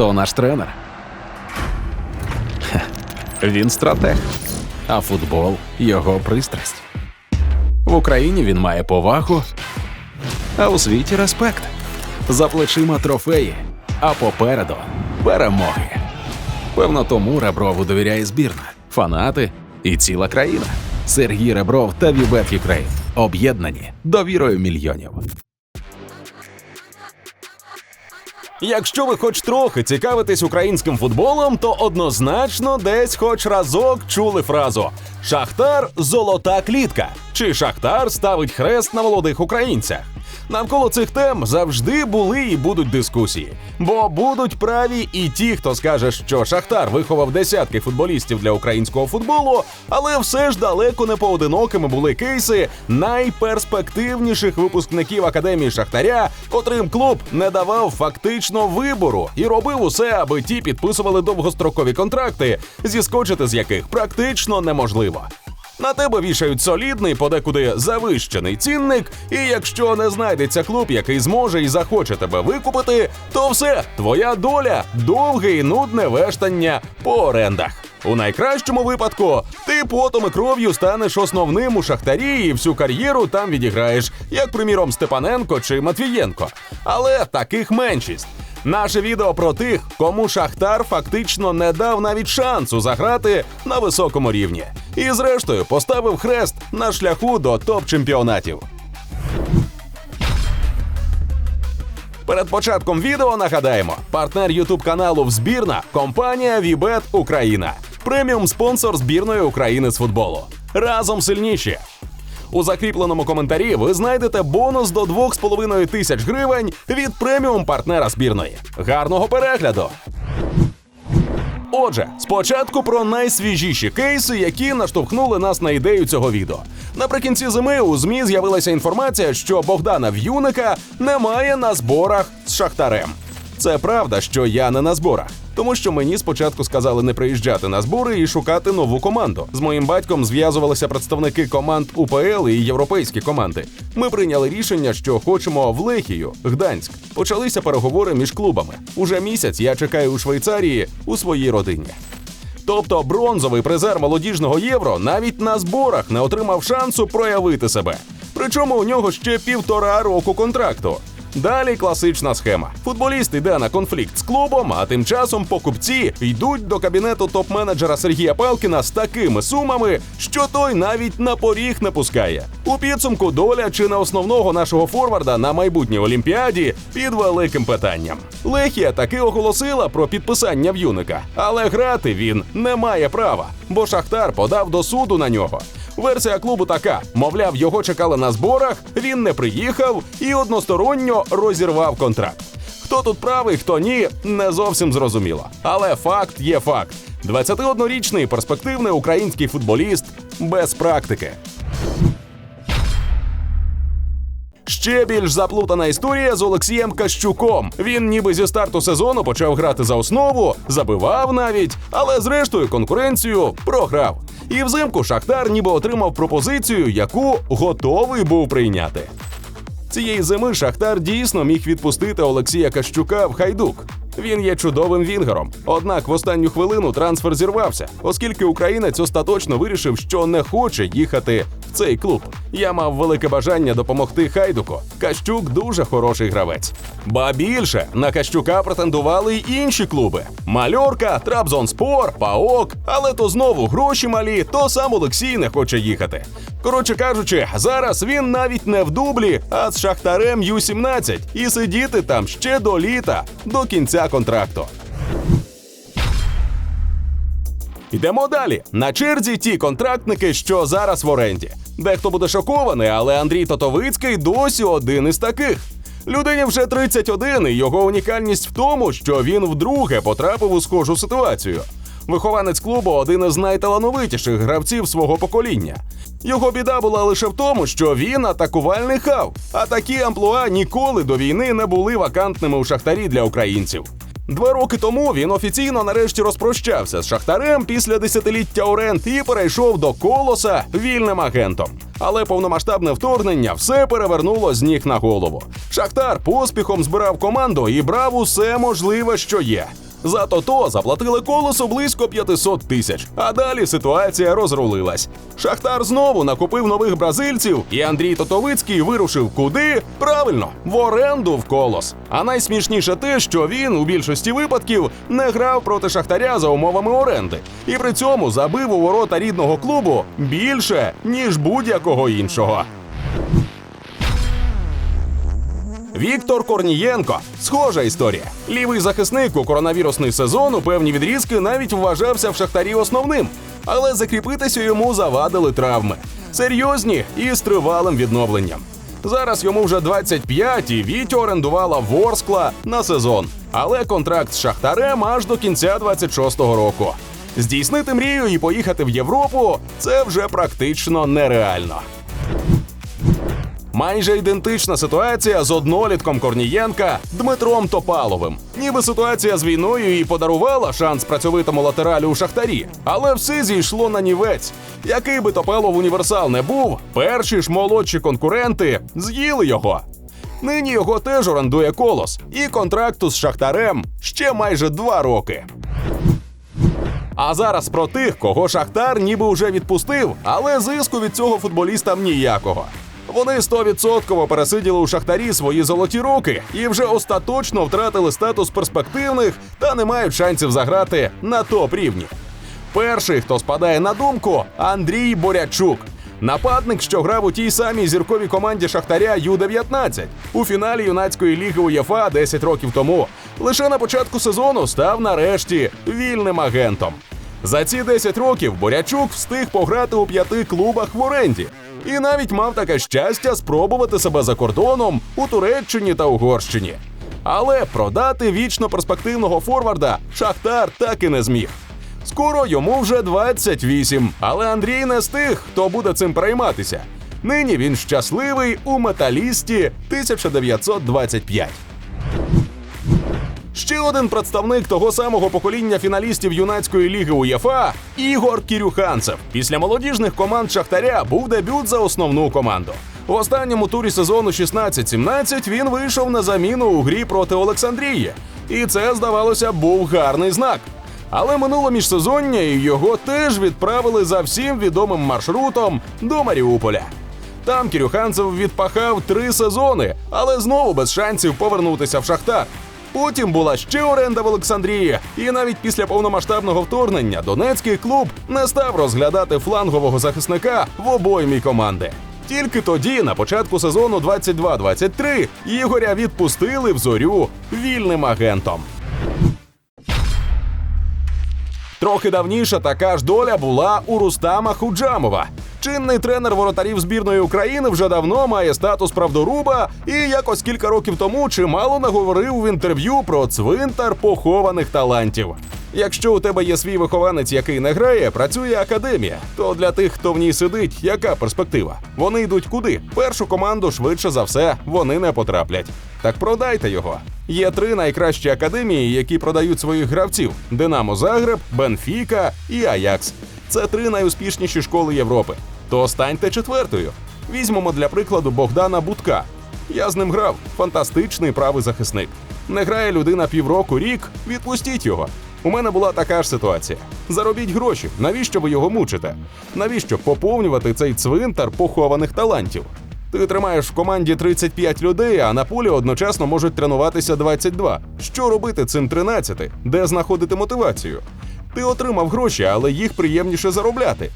Хто наш тренер? Він стратег, а футбол його пристрасть. В Україні він має повагу, а у світі респект. За плечима трофеї, а попереду перемоги. Певно, тому Реброву довіряє збірна, фанати і ціла країна. Сергій Ребров та Вібет Юкрейн об'єднані довірою мільйонів. Якщо ви хоч трохи цікавитесь українським футболом, то однозначно десь хоч разок чули фразу Шахтар золота клітка чи Шахтар ставить хрест на молодих українцях. Навколо цих тем завжди були і будуть дискусії, бо будуть праві і ті, хто скаже, що Шахтар виховав десятки футболістів для українського футболу, але все ж далеко не поодинокими були кейси найперспективніших випускників академії Шахтаря, котрим клуб не давав фактично вибору і робив усе, аби ті підписували довгострокові контракти, зіскочити з яких практично неможливо. На тебе вішають солідний, подекуди завищений цінник, і якщо не знайдеться клуб, який зможе і захоче тебе викупити, то все, твоя доля довге і нудне вештання по орендах. У найкращому випадку ти потом і кров'ю станеш основним у шахтарі і всю кар'єру там відіграєш, як приміром Степаненко чи Матвієнко. Але таких меншість. Наше відео про тих, кому Шахтар фактично не дав навіть шансу заграти на високому рівні, і зрештою поставив хрест на шляху до топ-чемпіонатів. Перед початком відео нагадаємо: партнер Ютуб каналу Взбірна компанія Вібет Україна, преміум спонсор збірної України з футболу. Разом сильніші. У закріпленому коментарі ви знайдете бонус до 2,5 тисяч гривень від преміум партнера збірної. Гарного перегляду! Отже, спочатку про найсвіжіші кейси, які наштовхнули нас на ідею цього відео. Наприкінці зими у ЗМІ з'явилася інформація, що Богдана В'юника немає на зборах з Шахтарем. Це правда, що я не на зборах, тому що мені спочатку сказали не приїжджати на збори і шукати нову команду. З моїм батьком зв'язувалися представники команд УПЛ і європейські команди. Ми прийняли рішення, що хочемо в Лехію, Гданськ. Почалися переговори між клубами. Уже місяць я чекаю у Швейцарії у своїй родині. Тобто бронзовий призер молодіжного євро навіть на зборах не отримав шансу проявити себе. Причому у нього ще півтора року контракту. Далі класична схема. Футболіст йде на конфлікт з клубом, а тим часом покупці йдуть до кабінету топ-менеджера Сергія Палкіна з такими сумами, що той навіть на поріг не пускає. У підсумку доля чи не основного нашого форварда на майбутній олімпіаді під великим питанням. Лехія таки оголосила про підписання в'юника, але грати він не має права, бо Шахтар подав до суду на нього. Версія клубу така: мовляв, його чекали на зборах, він не приїхав і односторонньо розірвав контракт. Хто тут правий, хто ні, не зовсім зрозуміло. Але факт є факт: 21-річний перспективний український футболіст без практики. Ще більш заплутана історія з Олексієм Кащуком. Він ніби зі старту сезону почав грати за основу, забивав навіть, але зрештою конкуренцію програв. І взимку Шахтар ніби отримав пропозицію, яку готовий був прийняти. Цієї зими Шахтар дійсно міг відпустити Олексія Кащука в хайдук. Він є чудовим вінгером. Однак в останню хвилину трансфер зірвався, оскільки українець остаточно вирішив, що не хоче їхати цей клуб. Я мав велике бажання допомогти Хайдуку. Кащук дуже хороший гравець. Ба більше на Кащука претендували й інші клуби: Мальорка, Трабзонспор, Паок. Але то знову гроші малі, то сам Олексій не хоче їхати. Коротше кажучи, зараз він навіть не в дублі, а з Шахтарем Ю-17 і сидіти там ще до літа, до кінця контракту. Йдемо далі. На черзі ті контрактники, що зараз в оренді. Дехто буде шокований, але Андрій Тотовицький досі один із таких. Людині вже 31, і його унікальність в тому, що він вдруге потрапив у схожу ситуацію. Вихованець клубу один із найталановитіших гравців свого покоління. Його біда була лише в тому, що він атакувальний хав, а такі амплуа ніколи до війни не були вакантними у шахтарі для українців. Два роки тому він офіційно нарешті розпрощався з шахтарем після десятиліття оренд і перейшов до колоса вільним агентом. Але повномасштабне вторгнення все перевернуло з ніг на голову. Шахтар поспіхом збирав команду і брав усе можливе, що є. За то заплатили колесу близько 500 тисяч. А далі ситуація розрулилась. Шахтар знову накупив нових бразильців, і Андрій Тотовицький вирушив куди? Правильно, в оренду в колос. А найсмішніше те, що він у більшості випадків не грав проти Шахтаря за умовами оренди, і при цьому забив у ворота рідного клубу більше ніж будь-якого іншого. Віктор Корнієнко схожа історія. Лівий захисник у коронавірусний сезон у певні відрізки навіть вважався в шахтарі основним, але закріпитися йому завадили травми. Серйозні і з тривалим відновленням. Зараз йому вже 25, і Вітю орендувала Ворскла на сезон. Але контракт з Шахтарем аж до кінця 26-го року. Здійснити мрію і поїхати в Європу це вже практично нереально. Майже ідентична ситуація з однолітком Корнієнка Дмитром Топаловим. Ніби ситуація з війною і подарувала шанс працьовитому латералю у шахтарі, але все зійшло на нівець. Який би Топалов універсал не був, перші ж молодші конкуренти з'їли його. Нині його теж орендує колос, і контракту з шахтарем ще майже два роки. А зараз про тих, кого Шахтар ніби вже відпустив, але зиску від цього футболістам ніякого. Вони стовідсотково пересиділи у шахтарі свої золоті роки і вже остаточно втратили статус перспективних та не мають шансів заграти на топ рівні. Перший, хто спадає на думку, Андрій Борячук. Нападник, що грав у тій самій зірковій команді Шахтаря Ю-19 у фіналі юнацької ліги УЄФА 10 років тому. Лише на початку сезону став нарешті вільним агентом. За ці 10 років Борячук встиг пограти у п'яти клубах в оренді і навіть мав таке щастя спробувати себе за кордоном у Туреччині та Угорщині. Але продати вічно перспективного форварда Шахтар так і не зміг. Скоро йому вже 28, але Андрій не з тих, хто буде цим перейматися. Нині він щасливий у металісті 1925. Ще один представник того самого покоління фіналістів юнацької ліги УЄФА Ігор Кірюханцев. Після молодіжних команд Шахтаря був дебют за основну команду. В останньому турі сезону 16-17 він вийшов на заміну у грі проти Олександрії, і це, здавалося, був гарний знак. Але минуло міжсезоння, і його теж відправили за всім відомим маршрутом до Маріуполя. Там Кірюханцев відпахав три сезони, але знову без шансів повернутися в Шахтар. Потім була ще оренда в Олександрії, і навіть після повномасштабного вторгнення Донецький клуб не став розглядати флангового захисника в обоймі команди. Тільки тоді, на початку сезону 22-23, Ігоря відпустили в зорю вільним агентом. Трохи давніше така ж доля була у Рустама Худжамова. Чинний тренер воротарів збірної України вже давно має статус правдоруба і якось кілька років тому чимало наговорив в інтерв'ю про цвинтар похованих талантів. Якщо у тебе є свій вихованець, який не грає, працює академія. То для тих, хто в ній сидить, яка перспектива? Вони йдуть куди? Першу команду швидше за все вони не потраплять. Так продайте його. Є три найкращі академії, які продають своїх гравців: Динамо Загреб, Бенфіка і Аякс. Це три найуспішніші школи Європи. То станьте четвертою. Візьмемо для прикладу Богдана Будка. Я з ним грав. Фантастичний правий захисник. Не грає людина півроку, рік. Відпустіть його. У мене була така ж ситуація. Заробіть гроші. Навіщо ви його мучите? Навіщо поповнювати цей цвинтар похованих талантів? Ти тримаєш в команді 35 людей, а на полі одночасно можуть тренуватися 22. Що робити цим 13? Де знаходити мотивацію? Ти отримав гроші, але їх приємніше заробляти.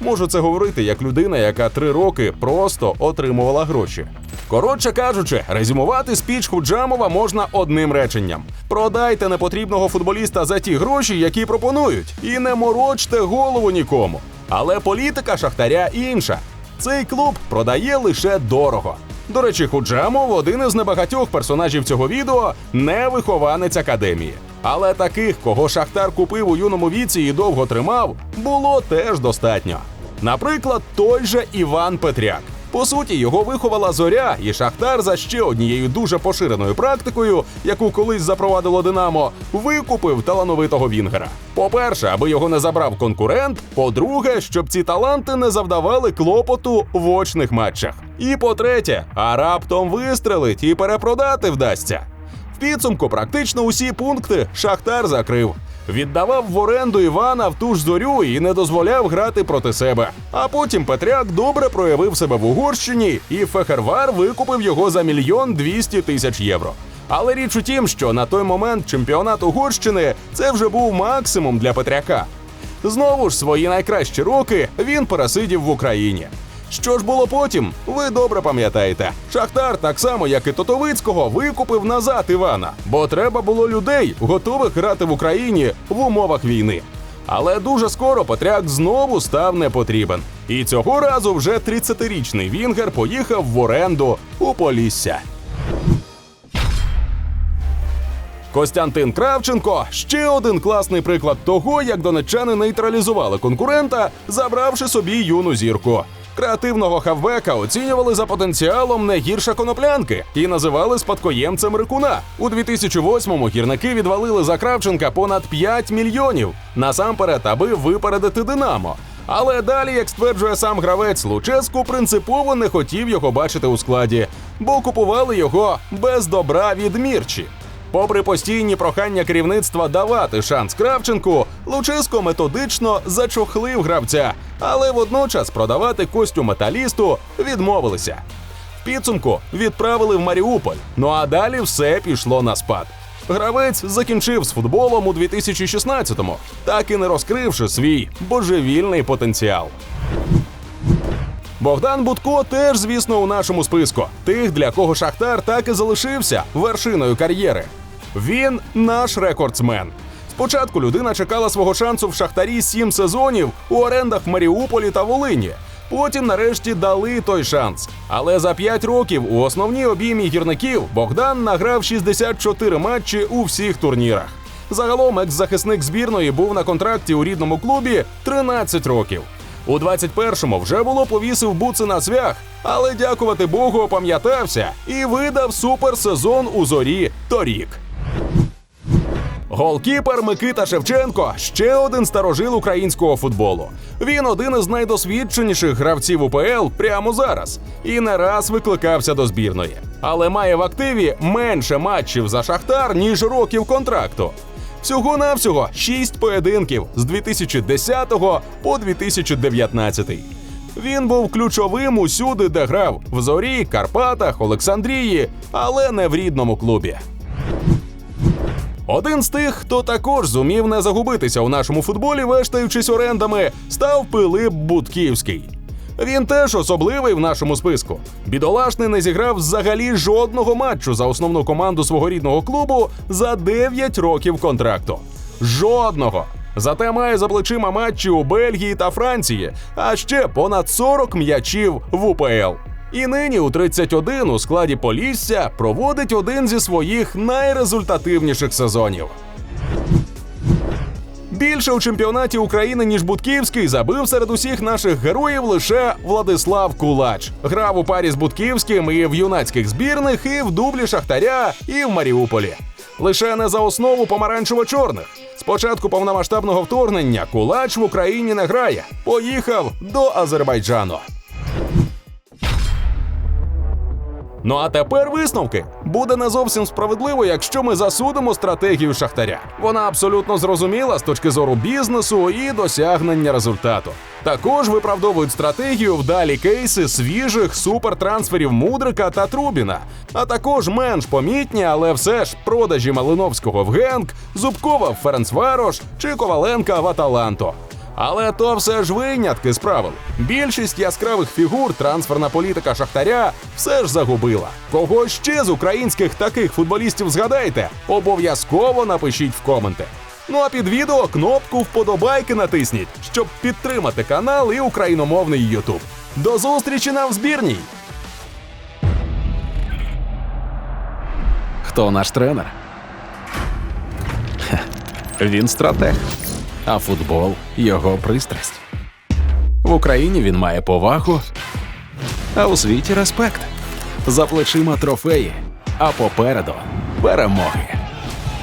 Можу це говорити як людина, яка три роки просто отримувала гроші. Коротше кажучи, резюмувати спіч Худжамова можна одним реченням: продайте непотрібного футболіста за ті гроші, які пропонують, і не морочте голову нікому. Але політика Шахтаря інша. Цей клуб продає лише дорого. До речі, Худжамов один із небагатьох персонажів цього відео не вихованець академії. Але таких, кого Шахтар купив у юному віці і довго тримав, було теж достатньо. Наприклад, той же Іван Петряк. По суті, його виховала зоря, і Шахтар за ще однією дуже поширеною практикою, яку колись запровадило Динамо, викупив талановитого Вінгера. По-перше, аби його не забрав конкурент. По-друге, щоб ці таланти не завдавали клопоту в очних матчах. І по-третє, а раптом вистрелить і перепродати вдасться. Підсумку практично усі пункти Шахтар закрив. Віддавав в оренду Івана в ту ж зорю і не дозволяв грати проти себе. А потім Петряк добре проявив себе в Угорщині, і Фехервар викупив його за мільйон двісті тисяч євро. Але річ у тім, що на той момент чемпіонат Угорщини це вже був максимум для Петряка. Знову ж свої найкращі роки він пересидів в Україні. Що ж було потім, ви добре пам'ятаєте. Шахтар, так само як і Тотовицького, викупив назад Івана, бо треба було людей, готових грати в Україні в умовах війни. Але дуже скоро Петряк знову став непотрібен. І цього разу вже 30-річний Вінгер поїхав в оренду у Полісся. Костянтин Кравченко ще один класний приклад того, як донеччани нейтралізували конкурента, забравши собі юну зірку. Креативного хавбека оцінювали за потенціалом не гірше коноплянки і називали спадкоємцем Рикуна. У 2008-му гірники відвалили за Кравченка понад 5 мільйонів насамперед, аби випередити Динамо. Але далі, як стверджує сам гравець, Луческу принципово не хотів його бачити у складі, бо купували його без добра від Мірчі. Попри постійні прохання керівництва давати шанс Кравченку, Луческо методично зачохлив гравця, але водночас продавати Костю металісту відмовилися. В підсумку відправили в Маріуполь. Ну а далі все пішло на спад. Гравець закінчив з футболом у 2016-му, так і не розкривши свій божевільний потенціал. Богдан Будко теж, звісно, у нашому списку. Тих, для кого Шахтар так і залишився вершиною кар'єри. Він наш рекордсмен. Спочатку людина чекала свого шансу в Шахтарі сім сезонів у орендах в Маріуполі та Волині. Потім, нарешті, дали той шанс. Але за 5 років у основній обіймі гірників Богдан награв 64 матчі у всіх турнірах. Загалом екс-захисник збірної був на контракті у рідному клубі 13 років. У 21-му вже було повісив буци на свях, але дякувати Богу опам'ятався і видав суперсезон у зорі торік. Голкіпер Микита Шевченко ще один старожил українського футболу. Він один із найдосвідченіших гравців УПЛ прямо зараз і не раз викликався до збірної. Але має в активі менше матчів за Шахтар, ніж років контракту. Всього навсього 6 поєдинків з 2010 по 2019. Він був ключовим усюди, де грав в зорі, Карпатах, Олександрії, але не в рідному клубі. Один з тих, хто також зумів не загубитися у нашому футболі, вештаючись орендами, став Пилип Будківський. Він теж особливий в нашому списку. Бідолашний не зіграв взагалі жодного матчу за основну команду свого рідного клубу за 9 років контракту. Жодного. Зате має за плечима матчі у Бельгії та Франції, а ще понад 40 м'ячів в УПЛ. І нині у 31 у складі Полісся проводить один зі своїх найрезультативніших сезонів. Більше у чемпіонаті України, ніж Будківський, забив серед усіх наших героїв лише Владислав Кулач. Грав у парі з Будківським і в юнацьких збірних, і в дублі Шахтаря, і в Маріуполі. Лише не за основу помаранчево-чорних. З початку повномасштабного вторгнення Кулач в Україні не грає. Поїхав до Азербайджану. Ну а тепер висновки. Буде не зовсім справедливо, якщо ми засудимо стратегію Шахтаря. Вона абсолютно зрозуміла з точки зору бізнесу і досягнення результату. Також виправдовують стратегію вдалі кейси свіжих супертрансферів Мудрика та Трубіна, а також менш помітні, але все ж продажі Малиновського в Генк, Зубкова в Ференцварош чи Коваленка в Аталанто. Але то все ж винятки з правил. Більшість яскравих фігур трансферна політика Шахтаря все ж загубила. Кого ще з українських таких футболістів згадайте? Обов'язково напишіть в коменти. Ну а під відео кнопку вподобайки натисніть, щоб підтримати канал і україномовний Ютуб. До зустрічі на збірній! Хто наш тренер? Він стратег, а футбол його пристрасть. В Україні він має повагу, а у світі респект. За плечима трофеї, а попереду перемоги.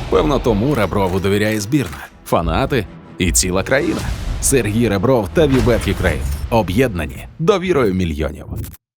Певно, тому Реброву довіряє збірна, фанати і ціла країна. Сергій Ребров та Вібет Юкрейн об'єднані довірою мільйонів.